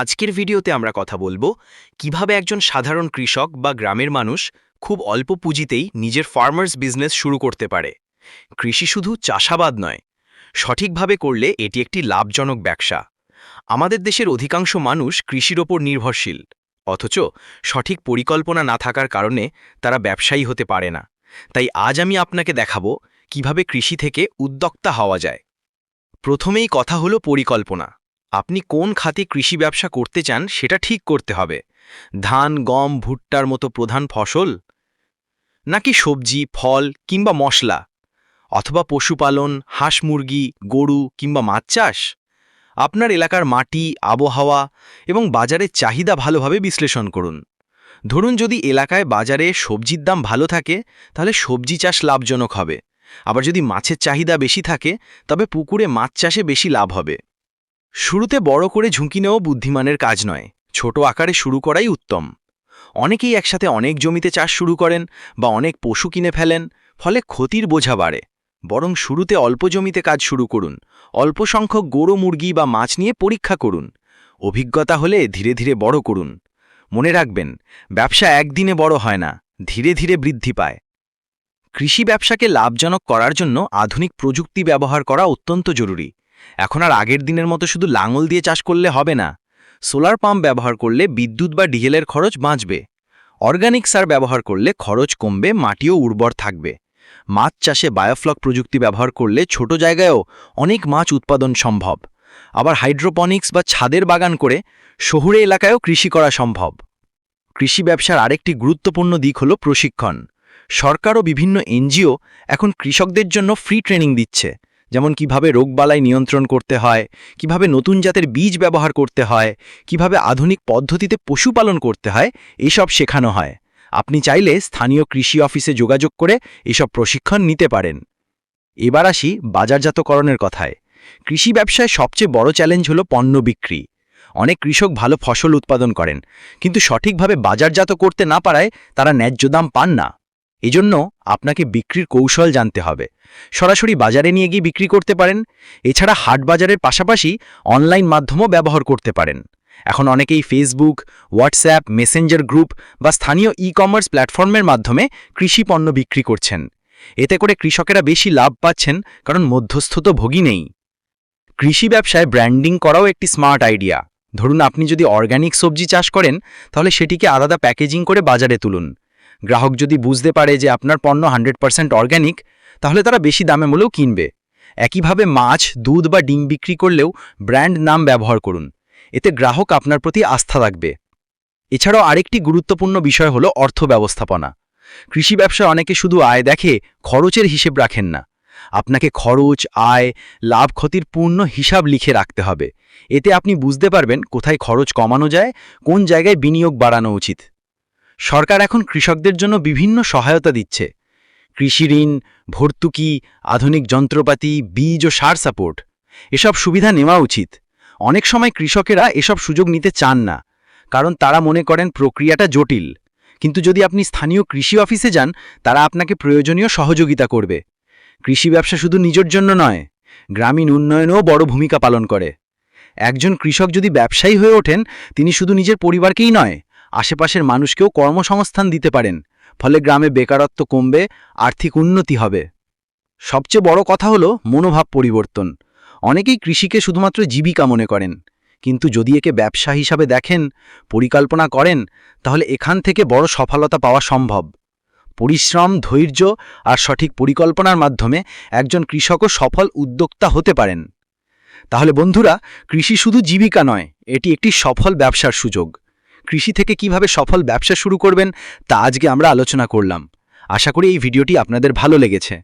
আজকের ভিডিওতে আমরা কথা বলব কীভাবে একজন সাধারণ কৃষক বা গ্রামের মানুষ খুব অল্প পুঁজিতেই নিজের ফার্মার্স বিজনেস শুরু করতে পারে। কৃষি শুধু চাষাবাদ নয়, সঠিকভাবে করলে এটি একটি লাভজনক ব্যবসা। আমাদের দেশের অধিকাংশ মানুষ কৃষির ওপর নির্ভরশীল, অথচ সঠিক পরিকল্পনা না থাকার কারণে তারা ব্যবসায়ী হতে পারে না। তাই আজ আমি আপনাকে দেখাবো কীভাবে কৃষি থেকে উদ্যোক্তা হওয়া যায়। প্রথমেই কথা হলো পরিকল্পনা। আপনি কোন খাতে কৃষি ব্যবসা করতে চান সেটা ঠিক করতে হবে। ধান, গম, ভুট্টার মতো প্রধান ফসল? নাকি সবজি, ফল কিংবা মশলা? অথবা পশুপালন, হাঁস মুরগি, গরু কিংবা মাছ চাষ? আপনার এলাকার মাটি, আবহাওয়া এবং বাজারের চাহিদা ভালোভাবে বিশ্লেষণ করুন। ধরুন যদি এলাকায় বাজারে সবজির দাম ভালো থাকে, তাহলে সবজি চাষ লাভজনক হবে। আবার যদি মাছের চাহিদা বেশি থাকে, তবে পুকুরে মাছ চাষে বেশি লাভ হবে। শুরুতে বড় করে ঝুঁকি নেওয়া বুদ্ধিমানের কাজ নয়, ছোট আকারে শুরু করাই উত্তম। অনেকেই একসাথে অনেক জমিতে চাষ শুরু করেন বা অনেক পশু কিনে ফেলেন, ফলে ক্ষতির বোঝা বাড়ে। বরং শুরুতে অল্প জমিতে কাজ শুরু করুন, অল্প সংখ্যক গরু, মুরগি বা মাছ নিয়ে পরীক্ষা করুন। অভিজ্ঞতা হলে ধীরে ধীরে বড় করুন। মনে রাখবেন, ব্যবসা একদিনে বড় হয় না, ধীরে ধীরে বৃদ্ধি পায়। কৃষি ব্যবসাকে লাভজনক করার জন্য আধুনিক প্রযুক্তি ব্যবহার করা অত্যন্ত জরুরি। এখন আর আগের দিনের মতো শুধু লাঙল দিয়ে চাষ করলে হবে না। সোলার পাম্প ব্যবহার করলে বিদ্যুৎ বা ডিজেলের খরচ বাঁচবে। অর্গানিক সার ব্যবহার করলে খরচ কমবে, মাটিও উর্বর থাকবে। মাছ চাষে বায়োফ্লক প্রযুক্তি ব্যবহার করলে ছোট জায়গায়ও অনেক মাছ উৎপাদন সম্ভব। আবার হাইড্রোপনিক্স বা ছাদের বাগান করে শহুরে এলাকায়ও কৃষি করা সম্ভব। কৃষি ব্যবসার আরেকটি গুরুত্বপূর্ণ দিক হল প্রশিক্ষণ। সরকার ও বিভিন্ন এনজিও এখন কৃষকদের জন্য ফ্রি ট্রেনিং দিচ্ছে। যেমন কীভাবে রোগবালাই নিয়ন্ত্রণ করতে হয়, কীভাবে নতুন জাতের বীজ ব্যবহার করতে হয়, কীভাবে আধুনিক পদ্ধতিতে পশুপালন করতে হয়, এসব শেখানো হয়। আপনি চাইলে স্থানীয় কৃষি অফিসে যোগাযোগ করে এসব প্রশিক্ষণ নিতে পারেন। এবার আসি বাজারজাতকরণের কথায়। কৃষি ব্যবসায় সবচেয়ে বড় চ্যালেঞ্জ হলো পণ্য বিক্রি। অনেক কৃষক ভালো ফসল উৎপাদন করেন, কিন্তু সঠিকভাবে বাজারজাত করতে না পারায় তারা ন্যায্য দাম পান না। এজন্য আপনাকে বিক্রির কৌশল জানতে হবে। সরাসরি বাজারে নিয়ে গিয়ে বিক্রি করতে পারেন, এছাড়া হাট বাজারের পাশাপাশি অনলাইন মাধ্যমও ব্যবহার করতে পারেন। এখন অনেকেই ফেসবুক হোয়াটসঅ্যাপ মেসেঞ্জার গ্রুপ বা স্থানীয় ই কমার্স প্ল্যাটফর্মের মাধ্যমে কৃষি পণ্য বিক্রি করছেন। এতে করে কৃষকেরা বেশি লাভ পাচ্ছেন, কারণ মধ্যস্থ তো ভোগী নেই। কৃষি ব্যবসায় ব্র্যান্ডিং করাও একটি স্মার্ট আইডিয়া ধরুন, আপনি যদি অর্গ্যানিক সবজি চাষ করেন, তাহলে সেটিকে আলাদা প্যাকেজিং করে বাজারে তুলুন। গ্রাহক যদি বুঝতে পারে যে আপনার পণ্য হান্ড্রেড পার্সেন্ট অর্গ্যানিক, তাহলে তারা বেশি দামে মূলেও কিনবে। একইভাবে মাছ, দুধ বা ডিম বিক্রি করলেও ব্র্যান্ড নাম ব্যবহার করুন। এতে গ্রাহক আপনার প্রতি আস্থা রাখবে। এছাড়াও আরেকটি গুরুত্বপূর্ণ বিষয় হল অর্থ ব্যবস্থাপনা। কৃষি ব্যবসায় অনেকে শুধু আয় দেখে খরচের হিসেব রাখেন না। আপনাকে খরচ, আয়, লাভ ক্ষতির পূর্ণ হিসাব লিখে রাখতে হবে। এতে আপনি বুঝতে পারবেন কোথায় খরচ কমানো যায়, কোন জায়গায় বিনিয়োগ বাড়ানো উচিত। সরকার এখন কৃষকদের জন্য বিভিন্ন সহায়তা দিচ্ছে। কৃষি ঋণ, ভর্তুকি, আধুনিক যন্ত্রপাতি, বীজ ও সার সাপোর্ট। এসব সুবিধা নেওয়া উচিত। অনেক সময় কৃষকেরা এসব সুযোগ নিতে চান না, কারণ তারা মনে করেন প্রক্রিয়াটা জটিল। কিন্তু যদি আপনি স্থানীয় কৃষি অফিসে যান, তারা আপনাকে প্রয়োজনীয় সহযোগিতা করবে। কৃষি ব্যবসা শুধু নিজের জন্য নয়, গ্রামীণ উন্নয়নেও বড় ভূমিকা পালন করে। একজন কৃষক যদি ব্যবসায়ী হয়ে ওঠেন, তিনি শুধু নিজের পরিবারকেই নয় আশেপাশের মানুষকেও কর্মসংস্থান দিতে পারেন, ফলে গ্রামে বেকারত্ব কমবে, আর্থিক উন্নতি হবে। সবচেয়ে বড় কথা হলো মনোভাব পরিবর্তন। অনেকেই কৃষিকে শুধুমাত্র জীবিকা মনে করেন, কিন্তু যদি একে ব্যবসা হিসাবে দেখেন, পরিকল্পনা করেন, তাহলে এখান থেকে বড় সফলতা পাওয়া সম্ভব। পরিশ্রম, ধৈর্য আর সঠিক পরিকল্পনার মাধ্যমে একজন কৃষকও সফল উদ্যোক্তা হতে পারেন। তাহলে বন্ধুরা, কৃষি শুধু জীবিকা নয়, এটি একটি সফল ব্যবসার সুযোগ। কৃষি থেকে কীভাবে সফল ব্যবসা শুরু করবেন তা আজকে আমরা আলোচনা করলাম। আশা করি এই ভিডিওটি আপনাদের ভালো লেগেছে।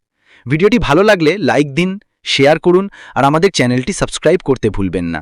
ভিডিওটি ভালো লাগলে লাইক দিন, শেয়ার করুন আর আমাদের চ্যানেলটি সাবস্ক্রাইব করতে ভুলবেন না।